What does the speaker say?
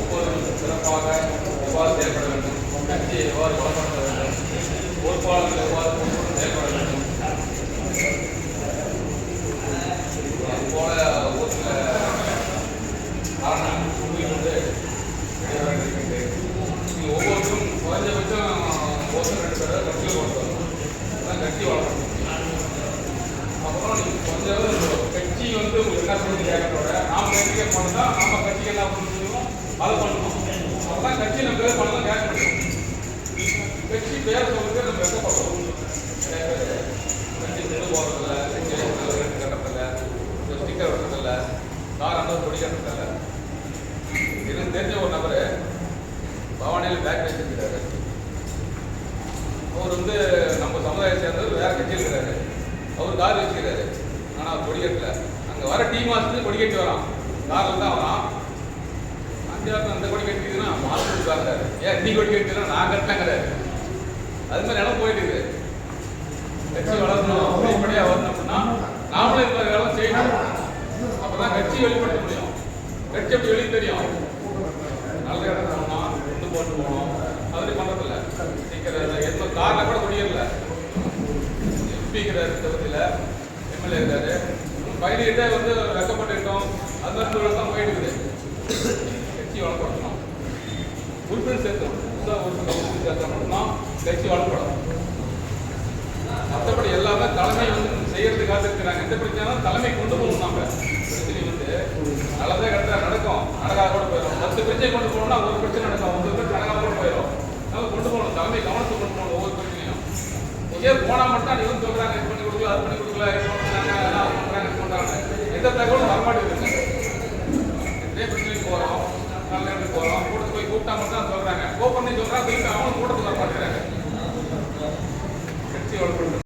ஒவ்வொரு சிறப்பாக எவ்வாறு செயல்பட வேண்டும் கட்சியை எவ்வாறு வளப்படுத்த வேண்டும் பொறுப்பாளர்கள் எவ்வாறு பொறுப்புடன் செயல்பட வேண்டும் அதுபோல ஒரு சில காரணங்கள் சொல்லி கொண்டு வெளிவர இருக்கின்றேன் நீங்கள் ஒவ்வொருத்தரும் குறைஞ்சபட்சம் ஒருத்தர் ரெண்டு பேரை கட்சியில் கொண்டு வரணும் அதான் கட்சி வளர்க்கணும். அப்புறம் நீங்கள் கொஞ்சம் கட்சி வந்து என்ன சொல்லி கேட்கறோட நாம கட்சிக்கு பண்ணா நாம கட்சிக்கு என்ன பண்ணணும் அதை அப்பதான் கட்சி நம்ம பேர் பண்ணலாம் கேட்க கட்சி பேரை சொல்லிட்டு நம்ம வெக்கப்படுறோம் கட்சி கொண்டு போகிறதில்ல கட்சி ரேட்டு இந்த ஸ்டிக்கர் வெட்டுறதில்ல கார் அந்த கொடி கட்டுறதில்ல எனக்கு தெரிஞ்ச ஒரு நபர் பவானியில் பேக் வச்சிருக்கிறாரு அவர் வந்து நம்ம சமுதாயத்தை சேர்ந்தவர் வேற கட்சியில் இருக்கிறாரு. அவர் கார் வச்சுக்கிறாரு. ஆனால் அவர் கொடி அங்கே வர டீ மாசத்துக்கு கொடி கட்டி வரான். காரில் தான் வரான் அஞ்சு வருஷம் அந்த கொடி கட்டிதுன்னா மாசத்துக்கு காட்டாரு ஏன் நீ கொடி கட்டினா நான் கட்டலங்கிறாரு அது மாதிரி இடம் போயிட்டு இருக்குது கட்சி வளரணும். வெளிப்படையாக வரணும் அப்படின்னா நாமளும் இருக்கிற வேலை செய்யணும். அப்பதான் கட்சி வெளிப்படுத்த முடியும். கட்சி அப்படி வெளியே தெரியும் நல்ல இடம் போகணும் கொண்டு போட்டு போகணும் அது பண்றதில்ல ஸ்டிக்கர் எந்த காரில் கூட முடியல ஸ்பீக்கர் தொகுதியில் எம்எல்ஏ இருக்காரு. பயணிகிட்டே வந்து வெக்கப்பட்டுட்டோம் அது மாதிரி சூழல் தான் போயிட்டு இருக்குது. கட்சி வளர்க்கணும் உறுப்பினர் சேர்த்தோம் புதுசாக உறுப்பினர் உறுப்பினர் சேர்த்தா மட்டும்தான் கட்சி வளர்ப்படும் மற்றபடி எல்லாமே தலைமை வந்து செய்யறதுக்காக இருக்கிறாங்க எந்த பிரச்சனை தலைமை கொண்டு போகணும் நாம. பிரச்சனை வந்து நல்லதே கரெக்டாக நடக்கும். நடக்காத கூட போயிடும். பத்து பிரச்சனை கொண்டு போகணும்னா ஒரு பிரச்சனை நடக்கும் ஒன்று பிரச்சனை நடக்காம கூட போயிடும் நம்ம கொண்டு போகணும் தலைமை கவனத்துக்கு கொண்டு போகணும் ஒவ்வொரு பிரச்சனையும் ஏன் போனால் மட்டும் நீ வந்து சொல்கிறாங்க இது பண்ணி கொடுக்கல அது பண்ணி கொடுக்கல இது பண்ணுறாங்க அதெல்லாம் பண்றாங்க இது பண்றாங்க எந்த தகவலும் வரமாட்டேங்குது. இதே பிரச்சனைக்கு போகிறோம் நல்ல இடத்துக்கு போறோம் கூட்டத்துக்கு போய் கூப்பிட்டா மட்டும் தான் சொல்றாங்க பண்ணி சொல்கிறாங்க திருப்பி அவனும் கூட்டத்துக்கு வர மாட்டேங்கிறாங்க கட்சி வளர்ப்பு